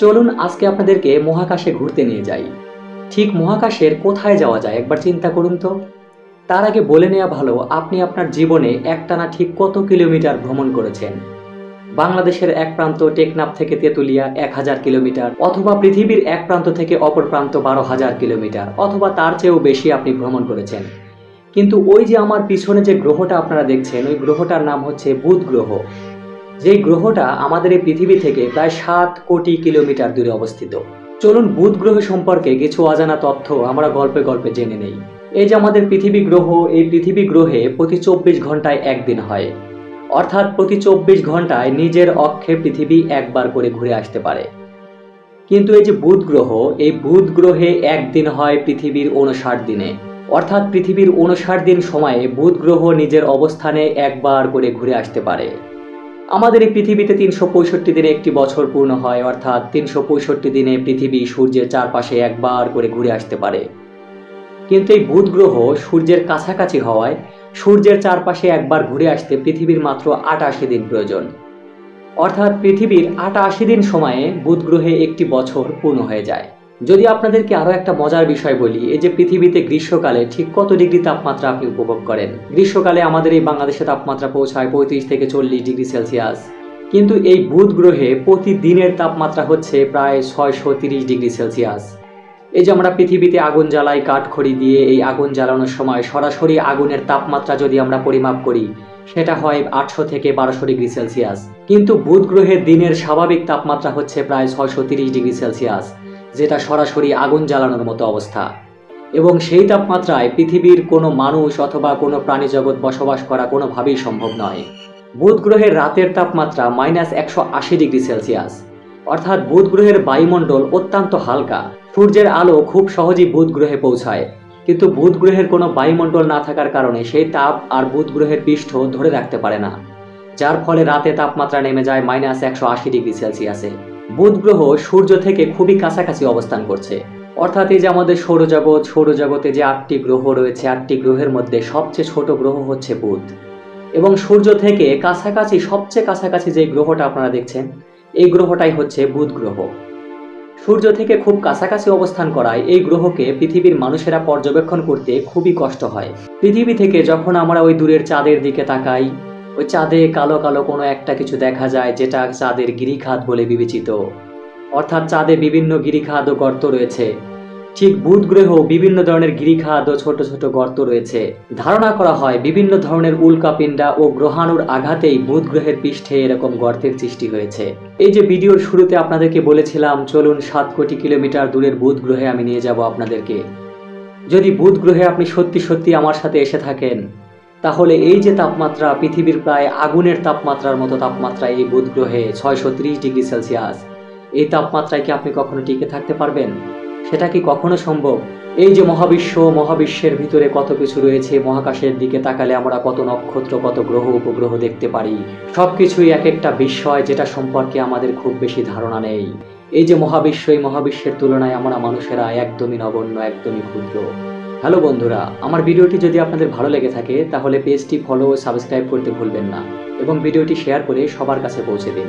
চলুন আজকে আপনাদেরকে মহাকাশে ঘুরতে নিয়ে যাই। ঠিক মহাকাশের কোথায় যাওয়া যায় একবার চিন্তা করুন তো। তার আগে বলে নেওয়া ভালো, আপনি আপনার জীবনে একটানা ঠিক কত কিলোমিটার ভ্রমণ করেছেন? বাংলাদেশের এক প্রান্ত টেকনাফ থেকে তেতুলিয়া এক হাজার কিলোমিটার, অথবা পৃথিবীর এক প্রান্ত থেকে অপর প্রান্ত বারো হাজার কিলোমিটার, অথবা তার চেয়েও বেশি আপনি ভ্রমণ করেছেন। কিন্তু ওই যে আমার পিছনে যে গ্রহটা আপনারা দেখছেন, ওই গ্রহটার নাম হচ্ছে বুধ গ্রহ। যেই গ্রহটা আমাদের এই পৃথিবী থেকে প্রায় সাত কোটি কিলোমিটার দূরে অবস্থিত। চলুন বুধ গ্রহ সম্পর্কে কিছু অজানা তথ্য আমরা গল্পে গল্পে জেনে নেই। এই যে আমাদের পৃথিবী গ্রহ, এই পৃথিবী গ্রহে প্রতি চব্বিশ ঘন্টায় একদিন হয়। অর্থাৎ প্রতি চব্বিশ ঘন্টায় নিজের অক্ষে পৃথিবী একবার করে ঘুরে আসতে পারে। কিন্তু এই যে বুধ গ্রহ, এই বুধ গ্রহে একদিন হয় পৃথিবীর উনষাট দিনে। অর্থাৎ পৃথিবীর উনষাট দিন সময়ে বুধ গ্রহ নিজের অবস্থানে একবার করে ঘুরে আসতে পারে। আমাদের এই পৃথিবীতে তিনশো পঁয়ষট্টি দিনে একটি বছর পূর্ণ হয়, অর্থাৎ তিনশো পঁয়ষট্টি দিনে পৃথিবী সূর্যের চারপাশে একবার করে ঘুরে আসতে পারে। কিন্তু এই বুধ গ্রহ সূর্যের কাছাকাছি হওয়ায় সূর্যের চারপাশে একবার ঘুরে আসতে পৃথিবীর মাত্র আটাশি দিন প্রয়োজন। অর্থাৎ পৃথিবীর আটাশি দিন সময়ে বুধ গ্রহে একটি বছর পূর্ণ হয়ে যায়। যদি আপনাদেরকে আরও একটা মজার বিষয় বলি, এই যে পৃথিবীতে গ্রীষ্মকালে ঠিক কত ডিগ্রি তাপমাত্রা আপনি উপভোগ করেন? গ্রীষ্মকালে আমাদের এই বাংলাদেশে তাপমাত্রা পৌঁছায় পঁয়ত্রিশ থেকে চল্লিশ ডিগ্রি সেলসিয়াস। কিন্তু এই বুধ গ্রহে প্রতিদিনের তাপমাত্রা হচ্ছে প্রায় ছয়শো তিরিশ ডিগ্রি সেলসিয়াস। এই যে আমরা পৃথিবীতে আগুন জ্বালাই কাঠখড়ি দিয়ে এই আগুন জ্বালানোর সময় সরাসরি আগুনের তাপমাত্রা যদি আমরা পরিমাপ করি, সেটা হয় আটশো থেকে বারোশো ডিগ্রি সেলসিয়াস। কিন্তু বুধ গ্রহের দিনের স্বাভাবিক তাপমাত্রা হচ্ছে প্রায় ছয়শো তিরিশ ডিগ্রি সেলসিয়াস। যেটা সরাসরি আগুন জ্বালানোর মতো অবস্থা। এবং সেই তাপমাত্রায় পৃথিবীর কোনো মানুষ অথবা কোনো প্রাণী জগৎ বসবাস করা কোনোভাবেই সম্ভব নয়। বুধ গ্রহের রাতের তাপমাত্রা মাইনাস একশো আশি ডিগ্রি সেলসিয়াস। অর্থাৎ বুধ গ্রহের বায়ুমণ্ডল অত্যন্ত হালকা। সূর্যের আলো খুব সহজেই বুধ গ্রহে পৌঁছায়। কিন্তু বুধ গ্রহের কোনো বায়ুমণ্ডল না থাকার কারণে সেই তাপ আর বুধ গ্রহের পৃষ্ঠ ধরে রাখতে পারে না। যার ফলে রাতে তাপমাত্রা নেমে যায় মাইনাস একশো আশি ডিগ্রি সেলসিয়াসে। বুধ গ্রহ সূর্য থেকে খুবই কাছাকাছি অবস্থান করছে। অর্থাৎ এই যে আমাদের সৌরজগৎ, সৌরজগতে যে আটটি গ্রহ রয়েছে, আটটি গ্রহের মধ্যে সবচেয়ে ছোট গ্রহ হচ্ছে বুধ। এবং সূর্য থেকে কাছাকাছি, সবচেয়ে কাছাকাছি যে গ্রহটা আপনারা দেখছেন, এই গ্রহটাই হচ্ছে বুধ গ্রহ সূর্য থেকে খুব কাছাকাছি অবস্থান করায় এই গ্রহকে পৃথিবীর মানুষেরা পর্যবেক্ষণ করতে খুবই কষ্ট হয়। পৃথিবী থেকে যখন আমরা ওই দূরের চাঁদের দিকে তাকাই ওই চাঁদে কালো কালো কোনো একটা কিছু দেখা যায় যেটা চাঁদের গিরিখাত বলে বিবেচিত। অর্থাৎ চাঁদে বিভিন্ন গিরিখাত ও গর্ত রয়েছে। ঠিক বুধ গ্রহ বিভিন্ন ধরনের গিরিখাত ও ছোট ছোট গর্ত রয়েছে। ধারণা করা হয় বিভিন্ন ধরনের উল্কাপিণ্ডা ও গ্রহাণুর আঘাতেই বুধ গ্রহের পৃষ্ঠে এরকম গর্তের সৃষ্টি হয়েছে। এই যে ভিডিওর শুরুতে আপনাদেরকে বলেছিলাম, চলুন সাত কোটি কিলোমিটার দূরের বুধ গ্রহে আমি নিয়ে যাব আপনাদেরকে। যদি বুধ গ্রহে আপনি সত্যি সত্যি আমার সাথে এসে থাকেন তাহলে এই যে তাপমাত্রা, পৃথিবীর প্রায় আগুনের তাপমাত্রার মতো তাপমাত্রা এই বুধ গ্রহে ছয়শো ত্রিশ ডিগ্রি সেলসিয়াস, এই তাপমাত্রায় কি আপনি কখনো টিকে থাকতে পারবেন? সেটা কি কখনো সম্ভব? এই যে মহাবিশ্ব, মহাবিশ্বের ভিতরে কত কিছু রয়েছে, মহাকাশের দিকে তাকালে আমরা কত নক্ষত্র, কত গ্রহ, উপগ্রহ দেখতে পারি? সবকিছুই এক একটা বিস্ময় যেটা সম্পর্কে আমাদের খুব বেশি ধারণা নেই। এই যে মহাবিশ্ব, এই মহাবিশ্বের তুলনায় আমরা মানুষেরা একদমই নগণ্য, একদমই ক্ষুদ্র। হ্যালো বন্ধুরা, আমার ভিডিওটি যদি আপনাদের ভালো লেগে থাকে, তাহলে পেজটি ফলো ও সাবস্ক্রাইব করতে ভুলবেন না এবং ভিডিওটি শেয়ার করে সবার কাছে পৌঁছে দিন।